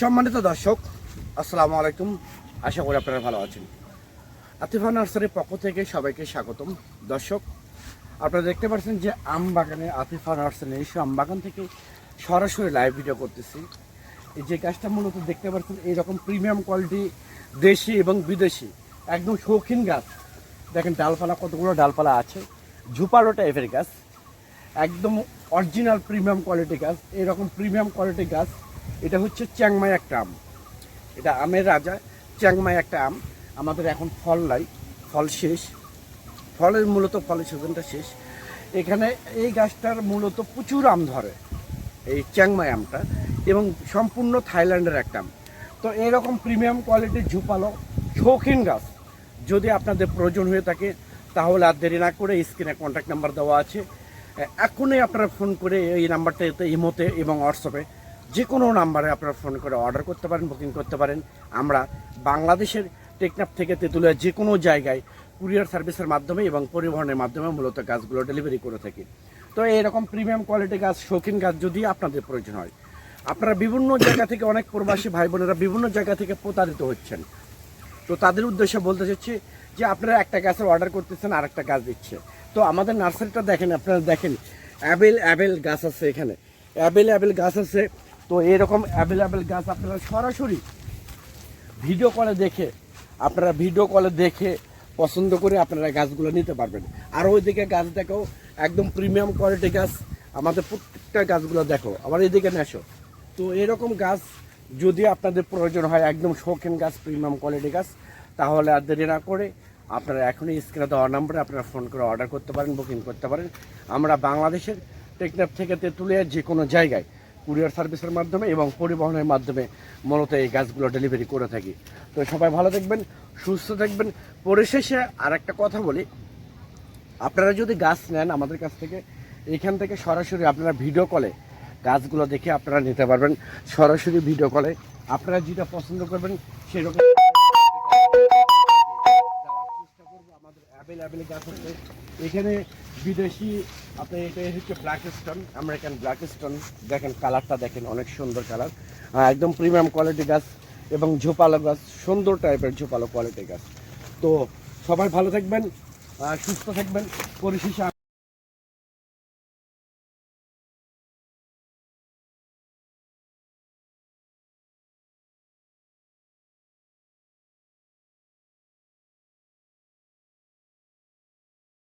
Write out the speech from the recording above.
সম্মানিত দর্শক, আসসালামু আলাইকুম। আশা করি আপনারা ভালো আছেন। আতিফা নার্সারির পক্ষ থেকে সবাইকে স্বাগতম। দর্শক, আপনারা দেখতে পাচ্ছেন যে আম বাগানে আতিফা নার্সারি সেই আম বাগান থেকে সরাসরি লাইভ ভিডিও করতেছি। এই যে গাছটা মূলত দেখতে পাচ্ছেন, এইরকম প্রিমিয়াম কোয়ালিটি দেশি এবং বিদেশি, একদম শৌখিন গাছ। দেখেন ডালপালা, কতগুলো ডালপালা আছে ঝুপারো টাইপের গাছ। একদম অরিজিনাল প্রিমিয়াম কোয়ালিটি গাছ এরকম প্রিমিয়াম কোয়ালিটি গাছ। এটা হচ্ছে চ্যাংমাই একটা আম। এটা আমের রাজা, চ্যাংমাই একটা আম। আমাদের এখন ফল নাই, ফল শেষ। ফলের মূলত ফলের সিজনটা শেষ। এখানে এই গাছটার মূলত প্রচুর আম ধরে, এই চ্যাংমাই আমটা, এবং সম্পূর্ণ থাইল্যান্ডের একটা আম। তো এরকম প্রিমিয়াম কোয়ালিটির ঝুপালো, শৌখিন গাছ। যদি আপনাদের প্রয়োজন হয়ে থাকে, তাহলে আর দেরি না করে স্ক্রিনে কন্ট্যাক্ট নাম্বার দেওয়া আছে। এখনই আপনারা ফোন করে এই নাম্বারটাতে ইমোতে এবং হোয়াটসঅ্যাপে যে কোনো নাম্বারে আপনারা ফোন করে অর্ডার করতে পারেন, বুকিং করতে পারেন। আমরা বাংলাদেশের টেকনাফ থেকে তেঁতুলিয়া যে কোনো জায়গায় কুরিয়ার সার্ভিসের মাধ্যমে এবং পরিবহনের মাধ্যমে মূলত গাছগুলো ডেলিভারি করে থাকি। তো এরকম প্রিমিয়াম কোয়ালিটি গাছ, শৌখিন গাছ যদি আপনাদের প্রয়োজন হয়, আপনারা বিভিন্ন জায়গা থেকে অনেক প্রবাসী ভাই বোনেরা বিভিন্ন জায়গা থেকে প্রতারিত হচ্ছেন। তো তাদের উদ্দেশ্যে বলতে চাচ্ছি যে আপনারা একটা গাছের অর্ডার করতেছেন আর একটা গাছ দিচ্ছে। তো আমাদের নার্সারিটা দেখেন, আপনারা দেখেন অ্যাভেল অ্যাভেল গাছ আছে এখানে। অ্যাভেল অ্যাভেল গাছ আছে তো এরকম অ্যাভেল অ্যাভেল গাছ আপনারা সরাসরি ভিডিও কলে দেখে, আপনারা ভিডিও কলে দেখে পছন্দ করে আপনারা গাছগুলো নিতে পারবেন। আর ওইদিকে গাছ দেখো, একদম প্রিমিয়াম কোয়ালিটি গাছ। আমাদের প্রত্যেকটা গাছগুলো দেখো আমার এদিকে নেসো তো এরকম গাছ যদি আপনাদের প্রয়োজন হয়, একদম শৌখিন গাছ প্রিমিয়াম কোয়ালিটি গাছ, তাহলে আর দেরি না করে আপনারা এখনই স্ক্রিনে দেওয়া নাম্বারে আপনারা ফোন করে অর্ডার করতে পারেন বুকিং করতে পারেন। আমরা বাংলাদেশের টেকনাফ থেকে তেঁতুলিয়া যে কোনো জায়গায় কুরিয়ার সার্ভিসের মাধ্যমে এবং পরিবহনের মাধ্যমে মূলত এই গাছগুলো ডেলিভারি করে থাকি। তো সবাই ভালো থাকবেন, সুস্থ থাকবেন। পরিশেষে আর একটা কথা বলি। আপনারা যদি গাছ নেন আমাদের কাছ থেকে, এখান থেকে সরাসরি আপনারা ভিডিও কলে গাছগুলো দেখে আপনারা নিতে পারবেন। সরাসরি ভিডিও কলে আপনারা যেটা পছন্দ করবেন সেরকম এখানে বিদেশি, আপনি এটা হচ্ছে black stone American black stone দেখেন কালারটা দেখেন, অনেক সুন্দর কালার একদম প্রিমিয়াম কোয়ালিটি গাছ এবং ঝোপালো গাছ, সুন্দর টাইপের ঝোপালো কোয়ালিটি গাছ। তো সবাই ভালো থাকবেন সুস্থ থাকবেন। পরিশেষে